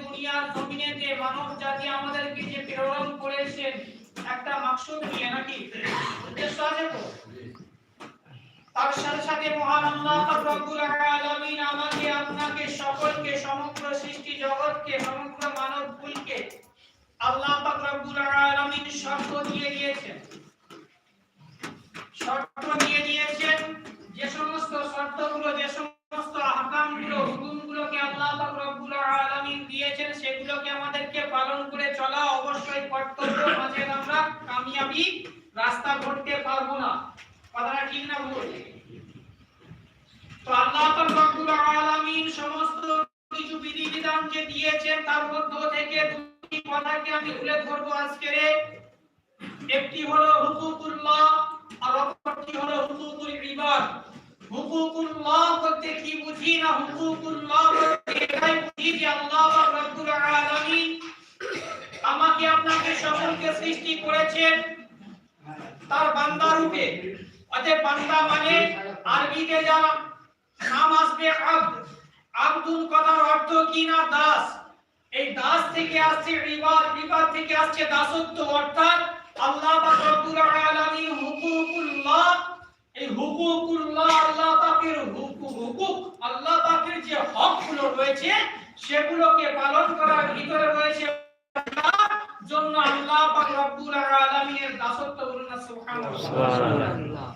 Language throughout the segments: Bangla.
দুনিয়ার জমিনেতে মানব জাতি আমাদেরকে যে একটা মাকসুদ নিয়ে নাকি? তার সাথে সাথে মহান আল্লাহ রব্বুল আলামিন আমাকে, আপনাকে, সকলকে, সমগ্র সৃষ্টি জগৎকে, সমগ্র মানব কুলকে আল্লাহ পাক রব্বুল আলামিন শর্ত দিয়ে দিয়েছেন। শর্ত দিয়ে দিয়েছেন যে সমস্ত শর্তগুলো, যে সমস্ত আহকামগুলো, হুকুমগুলোকে আল্লাহ পাক রব্বুল আলামিন দিয়েছেন, সেগুলোকে আমাদেরকে পালন করে চলা অবশ্যই কর্তব্য। মাঝে আমরা কামিয়াবি রাস্তা ধরতে পারব না। কথাটা ঠিক না ভুল তো আল্লাহ রব্বুল আলামিন সমস্ত কিছু বিধিবিধান দিয়েছেন, তার মধ্য থেকে দুটি কথাকে আমি তুলে ধরবো আজকে একটি হলো হুকুকুল্লাহ, আর অপরটি হলো হুকুকুল ইবাদ। হুকুকুল্লাহ বলতে কি বুঝি না হুকুকুল্লাহ বলতে এটাই বুঝি যে আল্লাহ রব্বুল আলামিন আমাকে আপনাকে সকলকে সৃষ্টি করেছেন তার বান্দা রূপে। অতএব বান্দা মানে আরবিতে যা নাম আসবে আব্দ। আব্দুল কথার অর্থ কি না? দাস। এই দাস থেকে আসছে রিবাদ রিবাদ থেকে আসছে দাসত্ব। অর্থাৎ আল্লাহ পাক রব্বুল আলামিন হুকুকুল্লাহ, এই হুকুকুল্লাহ আল্লাহ পাকের হুকুক হুকুক আল্লাহ পাকের যে হকগুলো রয়েছে, সেগুলোকে পালন করার ভিতরে রয়েছে জন্য আল্লাহ পাক রব্বুল আলামিনের দাসত্ব বলুন সুবহানাল্লাহ। অর্থাৎ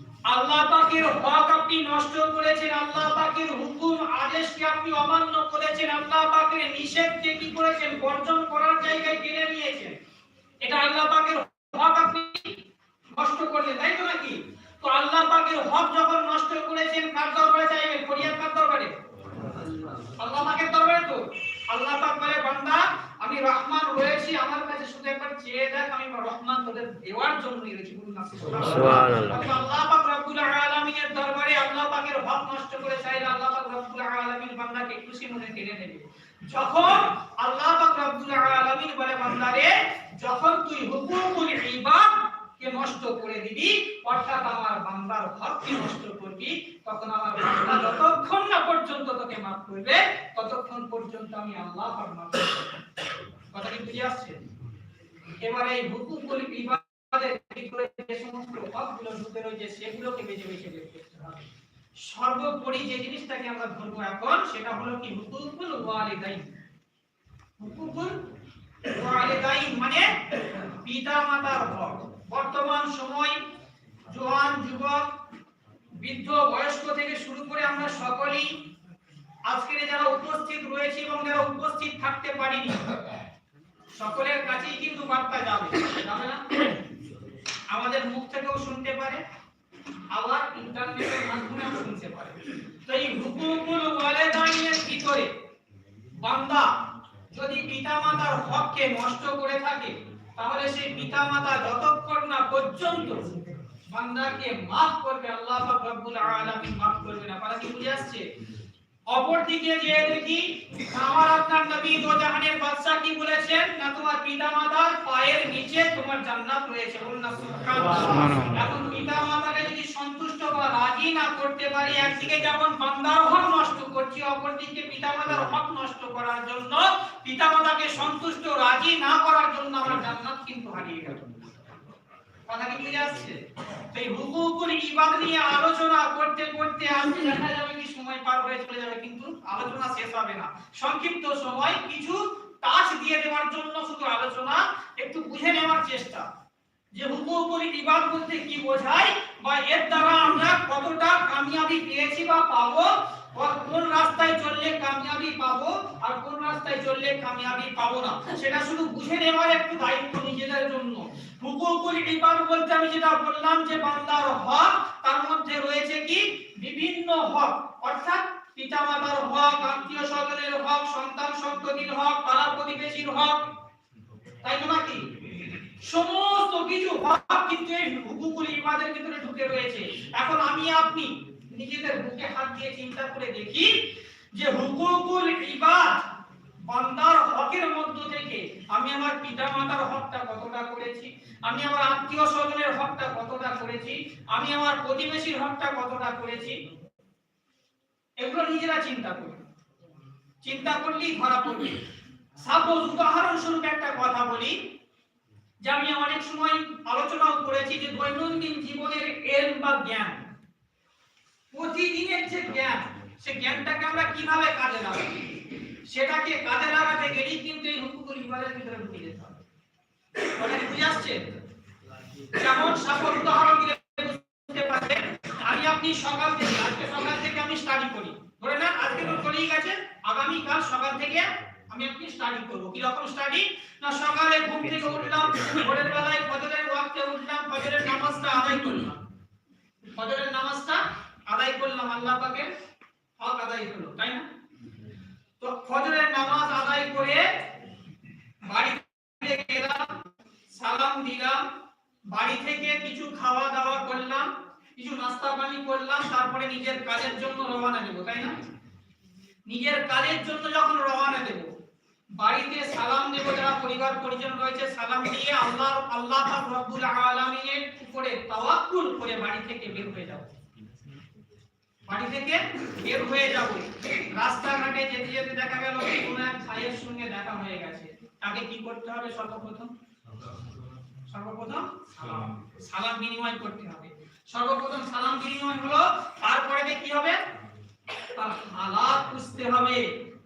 আল্লাহ পাকের হক আপনি নষ্ট করেছেন, আল্লাহ পাকের হুকুম, আদেশকে আপনি অমান্য করেছেন, আল্লাহ পাকের নিষেধকে কি করেছেন, বর্জন করার জায়গায় কেড়ে নিয়েছেন। এটা আল্লাহ পাকের হক আপনি নষ্ট করলেন, তাই তো নাকি? তো আল্লাহ পাকের হক যখন নষ্ট করেছেন, কার দরবারে চাইবেন? ফরিয়াদ কার দরবারে? আল্লাহ পাকের দরবারে তো। আল্লাহ পাক বলে, বান্দা, আমি রহমান রয়েছি, আমার কাছে শুধু চেয়ে দেখ আমি রহমান তোদের দেওয়ার জন্য রয়েছি সুবহানাল্লাহ। আল্লাহ পাক রব্বুল আলামিনের দরবারে আল্লাহ পাকের হক নষ্ট করে চাইলে আল্লাহ পাক রব্বুল আলামিন বান্দাকে খুশি মনে টেনে নেবে। যখন আল্লাহ পাক রব্বুল আলামিন বলে বান্দারে যখন তুই হুকুকুল ইবাদ কে নষ্ট করে দিবি অর্থাৎ আমার বান্দার হককে নষ্ট করবি তখন আমার বান্দা যতক্ষণ না পর্যন্ত তোকে মাফ করবে ততক্ষণ পর্যন্ত আমি আল্লাহ পাক মাফ করব। কথা কি বুঝে আসছে? এবারে এই ভিতরে যে সমস্ত ঢুকে রয়েছে, সেগুলোকে বের করতে হবে। সর্বোপরি যে জিনিসটাকে আমরা ধরবো এখন, সেটা হলো কি? হুকুকুল হুকুকুল মানে পিতা মাতার বর্তমান সময় জোয়ান যুবক, বৃদ্ধ বয়স্ক থেকে শুরু করে আমরা সকলেই আজকের যারা উপস্থিত রয়েছে এবং যারা উপস্থিত থাকতে পারিনি কিন্তু বার্তা যাবে। যাবে না আমাদের মুখ থেকেও শুনতে পারে, আবার ইন্টারনেটের মাধ্যমেও শুনতে পারে। তো এই হুকুকুল ওয়ালিদাইনের ভিতরে বান্দা যদি পিতামাতার হককে নষ্ট করে থাকে, তাহলে সেই পিতামাতা যতক্ষণ না পর্যন্ত বান্দাকে মাফ করবে, আল্লাহ পাক রব্বুল আলামিন মাফ করবে না। কথা কি বুঝে আসছে? অপরদিকে যে দেখি আমার আপনার নবী দো জাহানের বাদশা কি বলেছেন? না তোমার পিতামাতার পায়ের নিচে তোমার জান্নাত রয়েছে। বলুন না সুবহানাল্লাহ। এখন পিতামাতাকে যদি সন্তুষ্ট বা রাজি না করতে পারি একদিকে যেমন বান্দার হক নষ্ট করছি অপরদিকে পিতামাতার হক নষ্ট করার জন্য পিতামাতাকে সন্তুষ্ট রাজি না করার জন্য আমার জান্নাত কিন্তু হারিয়ে গেল। কথা কি বুঝে আসছে? তো এই হুকুকুল ইবাদ নিয়ে আলোচনা করতে করতে আজকে দেখা যাবে সময় পার হয়ে চলে যাবে, কিন্তু আলোচনা শেষ হবে না। সংক্ষিপ্ত সময়, কিছু টাচ দিয়ে দেওয়ার জন্য শুধু আলোচনা, একটু বুঝে নেওয়ার চেষ্টা। যে হুকুমপুরি ইবাদ বলতে কি বোঝায় বা এর দ্বারা আমরা কতটা কামিয়াবি পেয়েছি বা পাবো কোন রাস্তায় চললে কামিয়াবি পাবো আর কোন রাস্তায় চললে কামিয়াবি পাবো না? সেটা শুধু বুঝে নেওয়ার একটু দায়িত্ব নিজেদের জন্য। হুকুকুল বলতে আমি যেটা বললাম যে বান্দার হক, তার মধ্যে রয়েছে কি? বিভিন্ন হক। অর্থাৎ পিতামাতার হক, আত্মীয় স্বজনের হক, সন্তান সন্ততির হক, পাড়া প্রতিবেশীর হক। তাই তো নাকি? সমস্ত কিছু হক কিন্তু এই হুকুকুল ইবাদের ভিতরে ঢুকে রয়েছে। এখন আমি আপনি নিজেদের বুকে হাত দিয়ে চিন্তা করে দেখি যে হুকুকুল ইবাদ, বান্দার হকের মধ্য থেকে আমি আমার পিতামাতার হকটা কতটা করেছি? আমি আমার আত্মীয় স্বজনের হকটা কতটা করেছি? আমি আমার প্রতিবেশীর হকটা কতটা করেছি? এগুলো নিজেরা চিন্তা করি চিন্তা করলেই ধরা পড়বে। সাপোজ উদাহরণস্বরূপ একটা কথা বলি, যে আমি অনেক সময় আলোচনাও করেছি যে দৈনন্দিন জীবনের এল বা জ্ঞান। প্রতিদিনের যে জ্ঞান, সে জ্ঞানটাকে আমরা কীভাবে কাজে লাগাবো? সেটাকে কাজে লাগাতে গেলেই কিন্তু এই হুকুকুল ইবাদের ভিতরে ঢুকে যেতে হবে। বুঝে আসছে? যেমন উদাহরণ দিলে বুঝতে আমি আপনি সকাল থেকে, আজকে সকাল থেকে আমি স্টাডি করি। ধরে আজকে তো চলেই গেছে আগামী কাল সকাল থেকে আমি আপনি স্টাডি করব। কি রকম স্টাডি না, সকালে ঘুম থেকে উঠলাম, ভোরের বেলায় ফজরের ওয়াক্তে উঠলাম, ফজরের নামাজটা আদায় করলাম। ফজরের নামাজটা আদায় করলাম আল্লাহ পাকের হক আদায় হলো, তাই না? তো ফজরের নামাজ আদায় করে বাড়িতে গেলাম, সালাম দিলাম, বাড়ি থেকে কিছু খাওয়া দাওয়া করলাম, কিছু নাস্তা পানি করলাম, তারপরে নিজের কাজের জন্য রওনা দেব, তাই না? নিজের কাজের জন্য যখন রওনা দেব, বাড়িতে সালাম দেব, যারা পরিবার পরিজন রয়েছে, সালাম দিয়ে আল্লাহ আল্লাহ রব্বুল আলামিনের উপরে তাওয়াক্কুল করে বাড়ি থেকে বের হয়ে যাব। বাড়ি থেকে বের হয়ে যাব। রাস্তাঘাটে যেতে যেতে দেখা গেল কোনো এক ভাইয়ের সঙ্গে দেখা হয়ে গেছে। তাকে কি করতে হবে? সর্বপ্রথম? সর্বপ্রথম সালাম। বিনিময় করতে হবে। সর্বপ্রথম সালাম বিনিময় হলো, তারপরে কি হবে? তার হালাত বুঝতে হবে।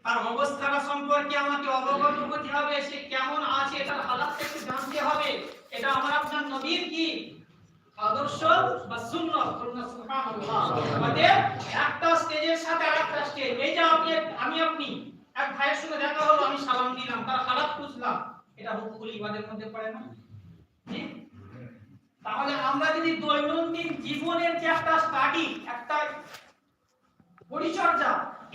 তার অবস্থাটা সম্পর্কে আমাকে অবগত হতে হবে। সে কেমন আছে? তার হালাতটা একটু জানতে হবে। এটা আমার আপনার নবীর কি? আদর্শ বা সুন্নাত সুবহানাল্লাহ আমাদের একটা স্টেজের সাথে আরেকটা স্টেজ। এই যে আপনি আমি আপনি, এক ভাইয়ের সঙ্গে দেখা হলো, আমি সালাম দিলাম, তার হালাত বুঝলাম। এটা হুকুকুল ইবাদের মধ্যে পড়ে না? তাহলে আমরা যদি দৈনন্দিন জীবনের যে একটা স্টাডি একটা পরিচর্যা,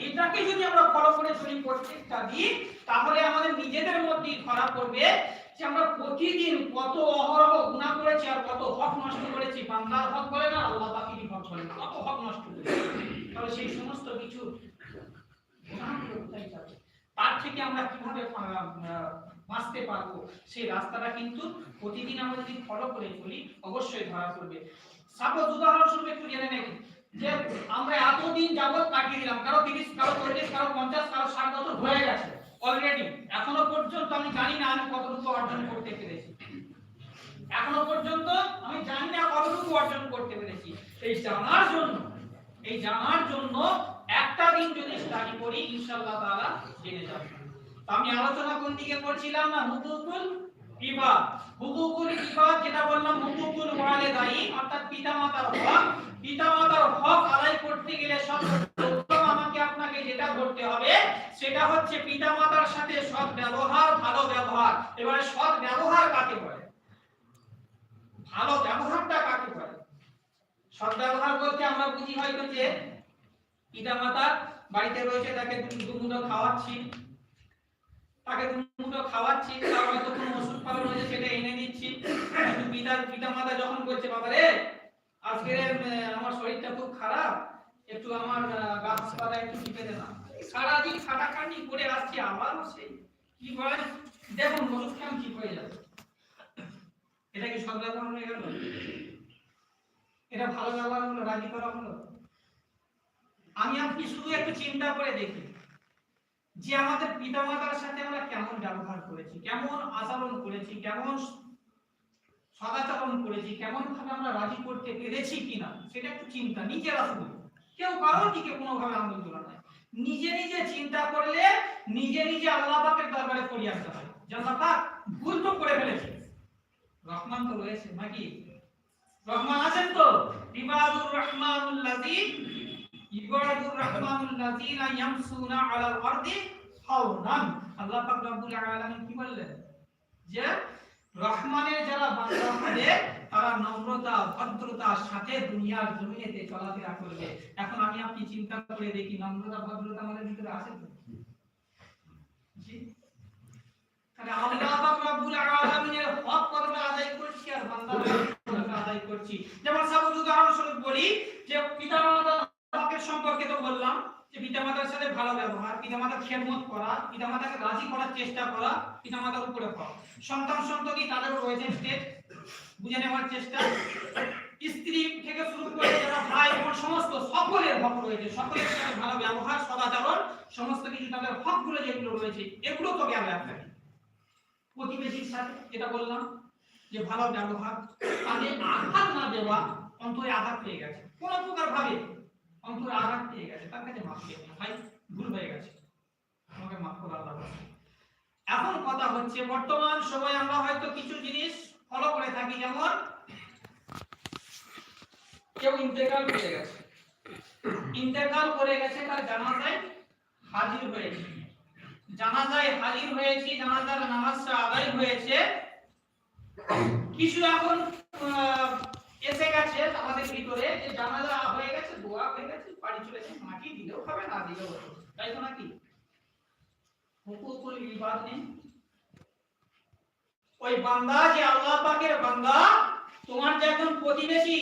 এটাকে যদি আমরা ফলো করে চলি প্রত্যেকটা দিন, তাহলে আমাদের নিজেদের মধ্যেই ধরা পড়বে যে আমরা প্রতিদিন কত অহরহ গুনাহ করেছি আর কত হক নষ্ট করেছি হক বলে না, আল্লাহ হক বলে কত হক নষ্ট করেছি। তাহলে সেই সমস্ত কিছু? তার থেকে আমরা কীভাবে বাঁচতে পারব? সেই রাস্তাটা কিন্তু প্রতিদিন আমরা যদি ফলো করে চলি, অবশ্যই ধরা পড়বে। সাপোজ উদাহরণস্বরূপ একটু জেনে নেবেন যে আমরা এতদিন যাবত কাটিয়ে দিলাম, কারও তিরিশ, কারও চল্লিশ, কারও পঞ্চাশ, কারও ষাট বছর হয়ে গেছে। অলরেডি এখনও পর্যন্ত আমি জানি না আমি কতটুকু অর্জন করতে পেরেছি। এখনও পর্যন্ত আমি জানি না কতটুকু অর্জন করতে পেরেছি। এই জানার জন্য, এই জানার জন্য একটা দিন যদি স্টাডি করি, ইনশাআল্লাহ তাআলা জেনে যাব। আমি আলোচনা কোন দিকে করছিলাম না? হুকুকুল ইবাদ। হুকুকুল ইবাদ যেটা বললাম, হুকুকুল ওয়ালিদাইন, অর্থাৎ পিতামাতার হক। পিতামাতার হক আদায় করতে গেলে যেটা করতে হবে, সেটা হচ্ছে পিতামাতার সাথে সৎ ব্যবহার ভালো ব্যবহার। এবারে সৎ ব্যবহার কাকে বলে? ভালো ব্যবহারটা কাকে বলে? সৎ ব্যবহার বলতে আমরা বুঝি হয়তো যে পিতামাতা বাড়িতে রয়েছে, তাকে দুমুঠো খাওয়াচ্ছি। তাকে দুমুঠো খাওয়াচ্ছি, তার হয়তো কোনো ওষুধ পালন হয়েছে সেটা এনে দিচ্ছি। পিতার পিতামাতা যখন বলছে বাবা রে আজকে আমার শরীরটা খুব খারাপ, একটু আমার গাছপালা একটু টিপে দে না। সারাদিন খাটাখাটি করে আসছি আবারও সেই। কি বলে দেখুন ঠিক হয়ে যাবে এটা কি হয়ে গেল? এটা ভালো ব্যবহার হলো রাজি করা হলো? আমি আপনি শুধু একটু চিন্তা করে দেখি যে আমাদের পিতামাতার সাথে আমরা কেমন ব্যবহার করেছি, কেমন আচরণ করেছি, কেমন সদাচরণ করেছি কেমন ভাবে আমরা রাজি করতে পেরেছি কিনা, সেটা একটু চিন্তা, নিজেরা শুধু কেউ কারোর দিকে কোনোভাবে তোলা নাই। নিজে নিজে চিন্তা করলে নিজে নিজে আল্লাহ পাকের দরবারে পড়ে আসতে হয়। যে আল্লাহ পাক ভুল তো করে ফেলেছে। রহমান তো রয়েছে নাকি? রহমান আছেন তো? ইবাদুর রহমানুল্লাযী, ইবাদুর রহমানুল লাযিনা ইয়ামসুনা আলাল আরদি হাওনান আল্লাহ পাক রব্বুল আলামিন কি বললেন? যে রহমানের যারা বান্দা হবে, তারা নম্রতা, ভদ্রতার সাথে দুনিয়ার জমিনেতে চলাফেরা করবে। এখন আমি আপনি চিন্তা করে দেখি, নম্রতা, ভদ্রতা আমাদের ভিতরে আছে তো? যেমন উদাহরণস্বরূপ বলি যে পিতা সম্পর্কে তো বললাম যে পিতামাতার সাথে ভালো ব্যবহার, পিতামাতার খেদমত করা, পিতামাতাকে রাজি করার চেষ্টা করা, পিতামাতার উপরে হক সন্তান সন্ততি তাদেরও রয়েছে স্টেজ বুঝে নেওয়ার চেষ্টা। স্ত্রী থেকে শুরু করে যারা ভাই বোন, সমস্ত সকলের হক রয়েছে। সকলের সাথে ভালো ব্যবহার, সদাচরণ, সমস্ত কিছু তাদের হকগুলো যেগুলো রয়েছে, এগুলো তো গেল একটা প্রতিবেশীর সাথে যেটা বললাম, যে ভালো ব্যবহার তাকে আঘাত না দেওয়া অন্তরে আঘাত পেয়ে গেছে। কোন প্রকার ভাবে অন্তরে আঘাত পেয়ে গেছে, তার কাছে মাফ নিও। ভাই, ভুল হয়ে গেছে আমাকে মাফ করে আল্লাহ। এখন কথা হচ্ছে, বর্তমান সময়ে আমরা হয়তো কিছু জিনিস ফলো করে থাকি, যেমন কেউ ইন্তেকাল করে গেছে ইন্তেকাল করে গেছে তার জানাজায় হাজির হয়েছে জানাজায় হাজির হয়েছি, জানাজার নামাজটা আদায় হয়েছে কিছু এখন এসে গেছে আমাদের ভিতরে যে জানাজা হয়ে গেছে হয়ে গেছে, বাড়ি চলে যাচ্ছে মাটি দিলেও হবে, না দিলেও হবে। তাই তো নাকি? হুকুকুল ইবাদ নেই ওই বান্দা যে আল্লাহ পাকের বান্দা, তোমার যে একজন প্রতিবেশী,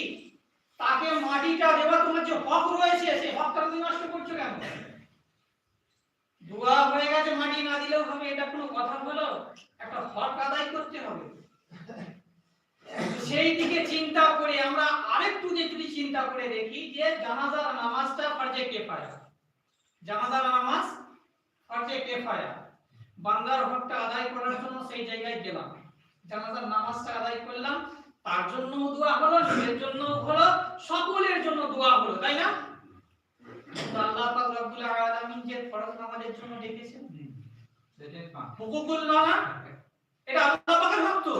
তাকে মাটিটা দেওয়া তোমার যে হক রয়েছে, সেই হকটা তুমি নষ্ট করছ কেন? দোয়া হয়ে গেছে, মাটি না দিলেও হবে, এটা কোনো কথা হলো? একটা হক আদায় করতে হবে। সেই দিকে চিন্তা করে আমরা আরেকটু যদি চিন্তা করে দেখি যে জানাজার নামাজটা ফরজে কিফায়া। জানাজার নামাজ ফরজে কিফায়া। বান্দার হকটা আদায় করার জন্য সেই জায়গায় গেলাম। জানাজার নামাজটা আদায় করলাম। তার জন্য দোয়া হলো নিজের জন্য হলো সকলের জন্য দোয়া হলো তাই না? আল্লাহ পাক রব্বুল আলামিন যে ফরজ নামাজের জন্য ডেকেছেন। হুকুকুল না এটা আল্লাহ পাকের হক তা।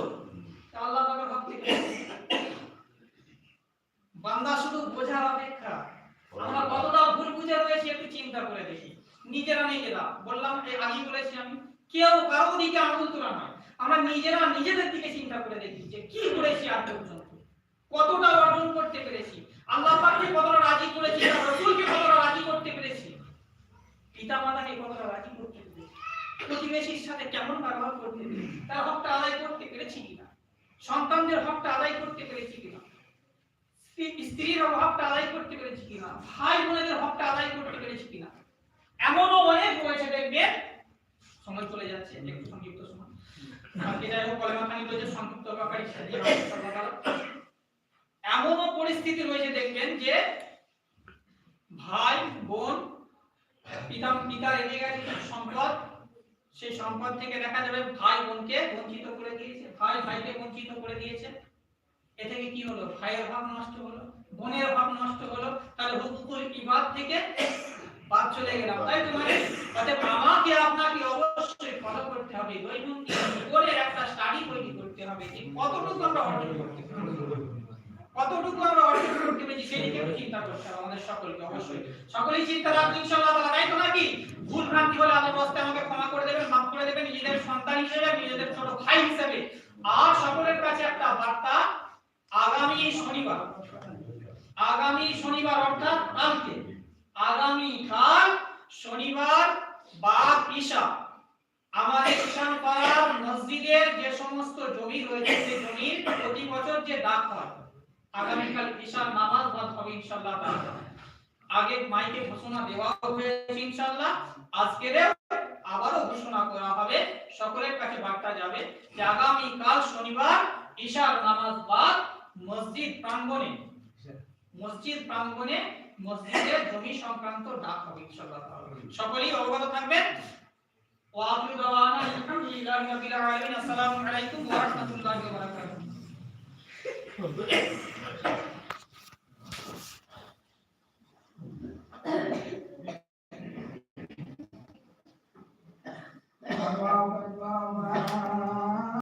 কতটা ভুল করতে পেরেছি। আল্লাহ কতটা রাজি করেছি কতটা রাজি করতে পেরেছি। পিতা মাতাকে কতটা রাজি করতে পেরেছি। প্রতিবেশীর সাথে কেমন ব্যবহার করতে পেরেছি। তার হকটা আদায় করতে পেরেছি কিনা। সন্তানদের হকটা আদায় করতে পেরেছি কিনা? স্ত্রী- স্ত্রীর হকটা আদায় করতে পেরেছি কিনা? ভাই বোনেদের হকটা আদায় করতে পেরেছি কিনা? এমনও অনেক রয়েছে দেখবেন সময় চলে যাচ্ছে। একটু সংক্ষিপ্ত সময়। এমনও পরিস্থিতি রয়েছে, দেখবেন যে ভাই, বোন, পিতা পিতা রেখে গেছে, সম্পদ সেই সম্পদ থেকে দেখা যাবে ভাই বোনকে বঞ্চিত করে দিয়েছে, ভাই ভাইকে বঞ্চিত করে দিয়েছে। এ থেকে কি হলো? ভাইয়ের ভাব নষ্ট হলো, বোনের ভাব নষ্ট হলো। তাহলে হুকুকুল ইবাদ থেকে বাদ চলে গেলাম। তাই তো মানে? অতএব আমাকে আপনাকে অবশ্যই ফলো করতে হবে। দৈনন্দিন জীবনের একটা স্টাডি তৈরি করতে হবে যে কতটুকু আমরা অর্জন করতে কতটুকু আমরা অর্জন করতে পেরেছি সেই চিন্তা করতে হবে আমাদের সকলকে, অবশ্যই। সকলেই চিন্তা রাখবেন ইনশাআল্লাহ তাআলা তাই তো নাকি? ভুল ভ্রান্তি হলে আল্লাহ রাস্তায় আমাকে ক্ষমা করে দেবেন, মাফ করে দেবেন, নিজেদের সন্তান হিসেবে, নিজেদের ছোট ভাই হিসেবে। আর সকলের কাছে একটা বার্তা, আগামী শনিবার আগামী শনিবার অর্থাৎ কালকে, আগামী কাল শনিবার বা ঈশা, আমাদের ঈশান পাড়ার মসজিদের যে সমস্ত জমি রয়েছে, সেই জমির প্রতি বছর যে ডাক হয় আগামীকাল ঈশার নামাজ বাদ হবে ইনশাআল্লাহ তাআলা। আগে মাইকে ঘোষণা দেওয়া হয়েছে ইনশাআল্লাহ, আজকের আবারও ঘোষণা করা হবে, সকলের কাছে বার্তা যাবে যে আগামী কাল শনিবার ঈশার নামাজ বাদ মসজিদ প্রাঙ্গণে মসজিদ প্রাঙ্গণে মসজিদের জমি সংক্রান্ত ডাক হবে ইনশাআল্লাহ। সকলেই অবগত থাকবেন। ওয়াকিল দাওয়ানা আলহামদুলিল্লাহি রাব্বিল আলামিন। আসসালামু আলাইকুম ওয়া রাহমাতুল্লাহি ওয়া বারাকাতুহু।